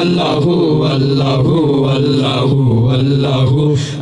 আল্লাহু আল্লাহু আল্লাহু আল্লাহু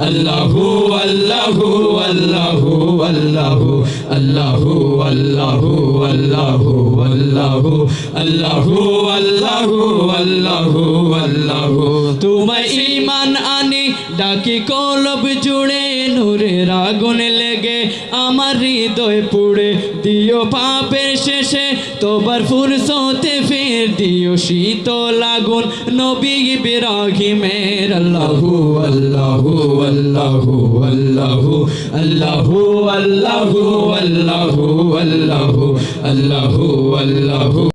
আল্লাহু আল্লাহু আল্লাহু আল্লাহু আল্লাহু আল্লাহু আল্লাহু আল্লাহু আল্লাহু আল্লাহু আল্লাহু আল্লাহু তোমায় ইমান আনি ডাকি কলব জুড়ে নূরের আগুন লেগে আমার হৃদয় পুড়ে দিও পাপের শেষে তোবার ফুরসতে ফের দিও শীতল আগুন নবী ইব্রাহিমের আল্লাহু আল্লাহু আল্লাহু আল্লাহু আল্লাহু আল্লাহু আল্লাহু আল্লাহু আল্লাহু আল্লাহু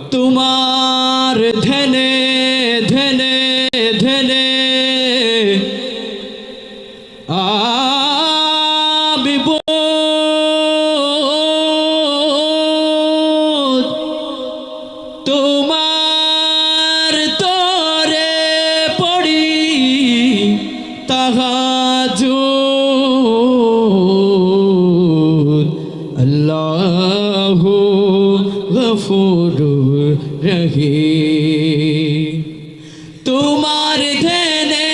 তোমার ধ্যানে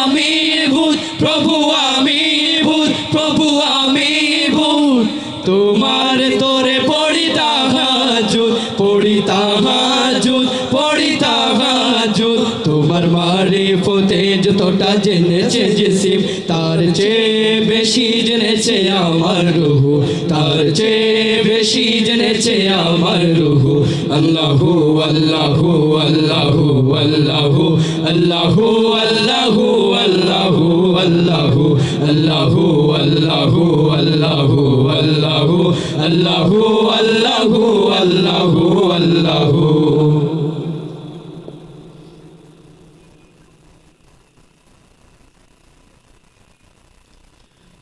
আমি ভূত, প্রভু আমি ভূত, প্রভু আমি ভূত। তোমার তোরে পড়ি তাহাজুদ পড়ি তাহাজুদ পড়ি তাহাজুদ তোমার মারে ফতে যতটা জেনেছে জিসিম তার চেয়ে বেশি জেনেছে আমার রুহু তার চেয়ে বেশি জেনেছে আমার রুহু আল্লাহু আল্লাহু আল্লাহু আল্লাহু আল্লাহু আল্লাহু আল্লাহু আল্লাহু আল্লাহু আল্লাহু আল্লাহু আল্লাহু আল্লাহু আল্লাহু আল্লাহু আল্লাহু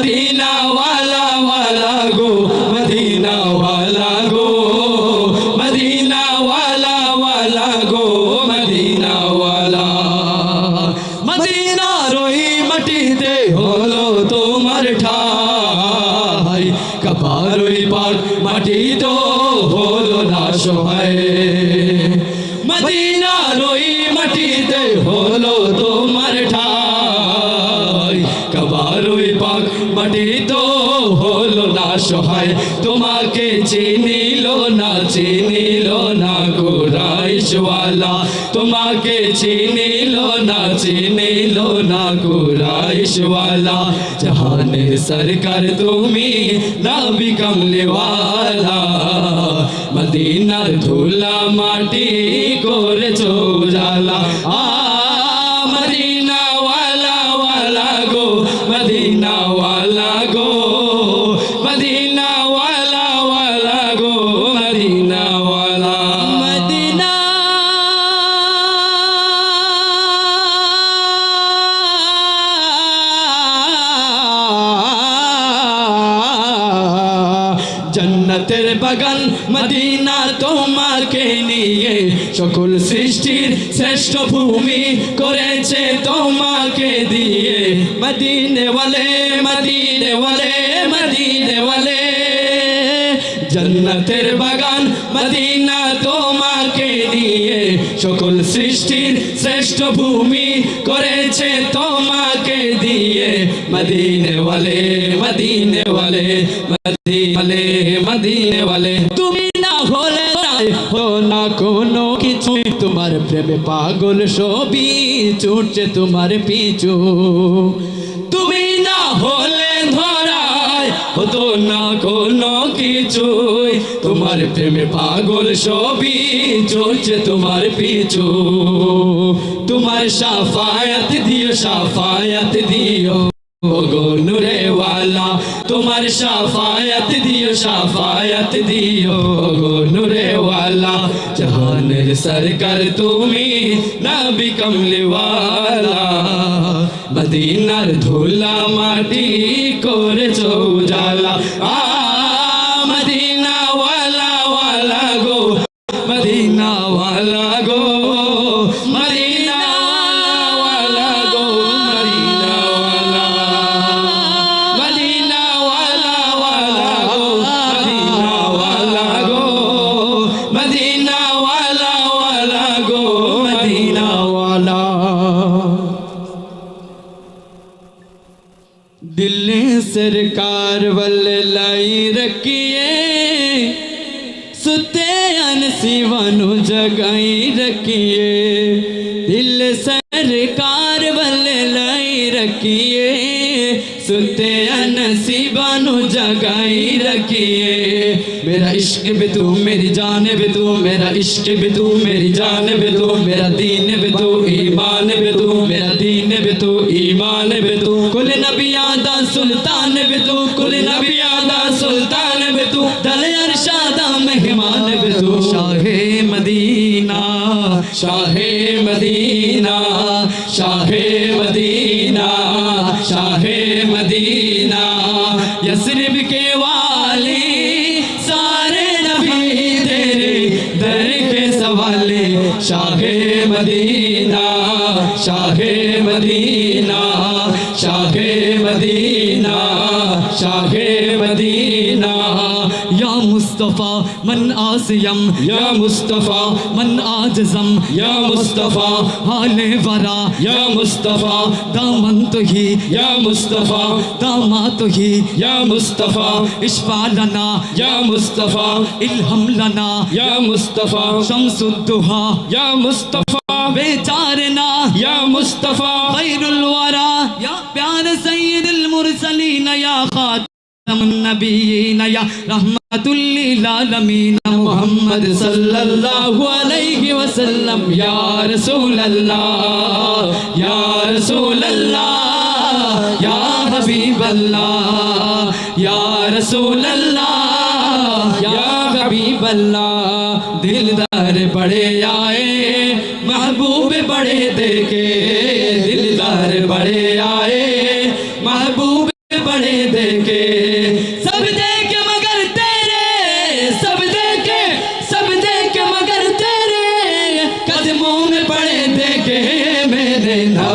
মদিনা ওয়ালা ওয়ালা গো মদিনা ওয়ালা গো মদিনা ওয়ালা ওয়ালা গো মদিনা ওয়ালা মদিনা রই মাটিতে হলো তোমার ঠাই তো হলো না সহায় মদিনা রই মাটিতে হলো হলো না সহায় তোমাকে চিনিল না চিনিল না কুরাইশওয়ালা। তোমাকে চিনিল না চিনিল না কুরাইশওয়ালা। জাহানের সরকার তুমি নবী কমলেওয়ালা। মদিনার ধুলা মাটি করেছ জালা মদিনা জন্নতের বাগান মদিনা তোমাকে নিয়ে সকল সৃষ্টির শ্রেষ্ঠ ভূমি করেছে তোমাকে দিয়ে। মদিনে ওয়ালে মদিনে ওয়ালে জন্নতের বাগান মদিনা তোমাকে দিয়ে সকল সৃষ্টির শ্রেষ্ঠ ভূমি করেছে তোমাকে দিয়ে। মদিনে ওয়ালে মদিনে ওয়ালে মদিনে মদিনে ওয়ালে তুমি না হলে হো না কোনো কিছু। তোমার প্রেমে পাগল সবই ছুটছে তোমার পিছু। হতো না কোনো কিছুই। তোমার প্রেমে পাগল সবই চলছে তোমার পিছু। তোমার সাফায়াত দিও সাফায়াত দিও। ওগো নুরেওয়ালা, তোমার সাফায়াত দিও সাফায়াত দিও। ওগো নুরে ওয়ালা জাহানের সরকার তুমি নবী কমলি ওয়ালা মদিনার ধুলা মাটি করেছ উজালা دل سرکار ول لائی رکھیے، ستے ان سیوانو جگائی رکھیے۔ دل سرکار ول لائی رکھیے، ستے ان سیوانو جگائی رکھیے۔ میرا عشق بھی تو، میری جان بھی تو، میرا عشق بھی تو، میری جان بھی تو، میرا دین بھی تو، ایمان सुल्तान भी तू कुल नबियादा सुल्तान भी तू दल अरशादा मेहमान भी तू शाहे मदीना शाहे मदीना शाहे مدینہ یا مصطفیٰ من آسیم یا مصطفیٰ من آجزم یا مصطفیٰ حال ورا یا مصطفیٰ دامن تو ہی یا مصطفیٰ داما تو ہی یا مصطفیٰ اشفا لنا یا مصطفیٰ الہم لنا یا مصطفیٰ شمس الدہا یا مصطفیٰ بیچارنا یا مصطفیٰ خیر الورا یا پیار سید المرسلین یا خاتم خاتم النبيين يا رحمة للعالمين محمد صلی اللہ علیہ وسلم، یا رسول اللہ یا رسول اللہ یا حبیب اللہ یا رسول اللہ یا حبیب اللہ دلدار بڑے آئے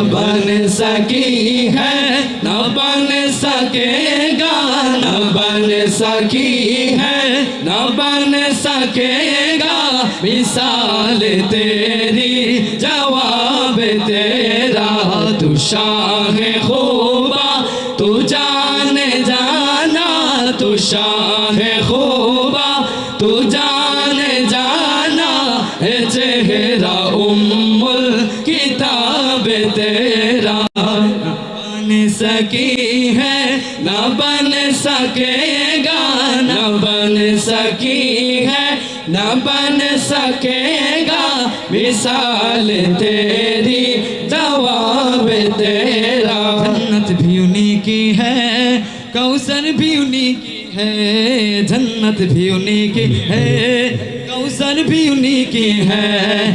بن سکی ہے نہ بن سکے گا نہ بن سکی ہے نہ بن سکے گا۔ مثال تیری، جواب تیرا۔ تو شاہ خوبا تو جان جانا۔ تو شاہ سکی ہے، نہ بن سکے گا، نہ بن سکی ہے، نہ بن سکے گا۔ مثال تیری، جواب تیرا۔ جنت بھی انہی کی ہے، کوثر بھی انہی کی ہے۔ جنت بھی انہی کی ہے، کوثر بھی انہی کی ہے۔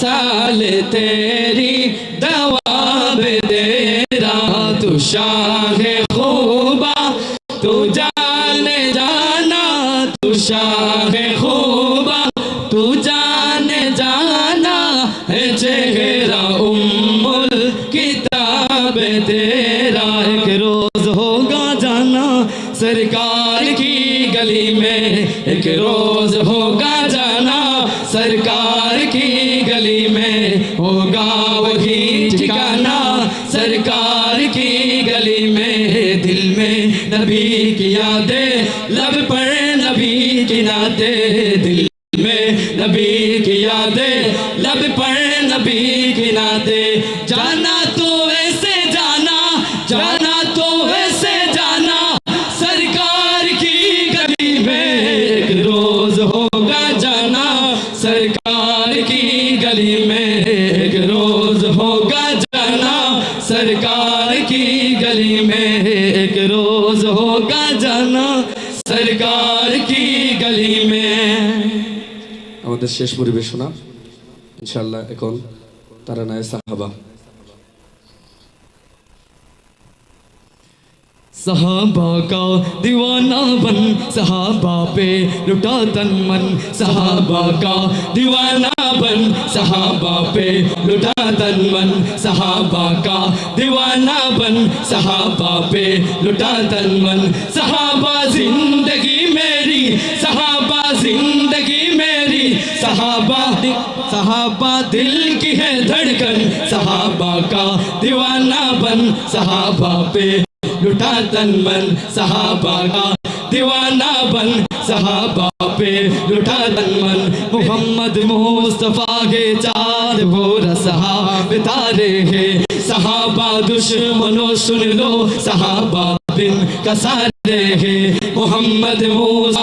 मिसाल तेरी दवाब तेरा तू शाह खूबा तू जाने जाना तू शाह खूबा तू जाने जाना है चेहरा उम्मुल किताब तेरा एक रोज होगा जाना सरकार نبی کی یادیں، لب پر نبی کی نادیں۔ جانا تو ویسے جانا جانا تو ویسے جانا۔ سرکار کی گلی میں ایک روز ہوگا جانا۔ سرکار کی گلی میں ایک روز ہوگا جانا۔ سرکار کی گلی میں ایک روز ہوگا جانا۔ سرکار کی گلی میں আমাদের শেষ পরিবেশনা ইনশাল্লাহ এখন তারা নায় সাহাবা सहाबा का दीवाना बन सहाबा पे लुटा तन मन सहाबा का दीवाना बन सहाबा पे लुटा तन मन सहाबा का दीवाना बन सहाबा पे लुटा तन मन सहाबा जिंदगी मेरी सहाबा जिंदगी صحابہ دل کی ہے دھڑکن، صحابہ کا دیوانہ بن، صحابہ پہ لٹا تن من، صحابہ کا دیوانہ بن، صحابہ پہ لٹا تن من۔ محمد مصطفیٰ کے چار ہو صحابہ تارے ہیں۔ صحابہ دشمنو سن لو، صحابہ بن کسارے ہیں۔ محمد موسیٰ